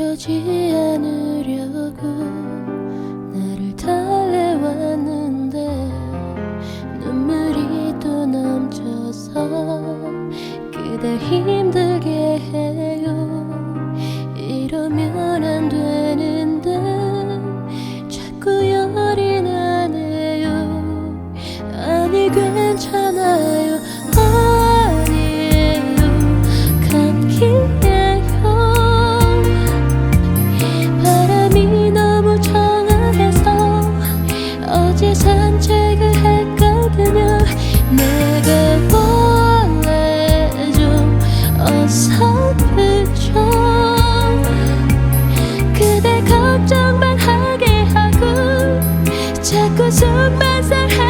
이러지 않으려고. Cause your best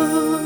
love.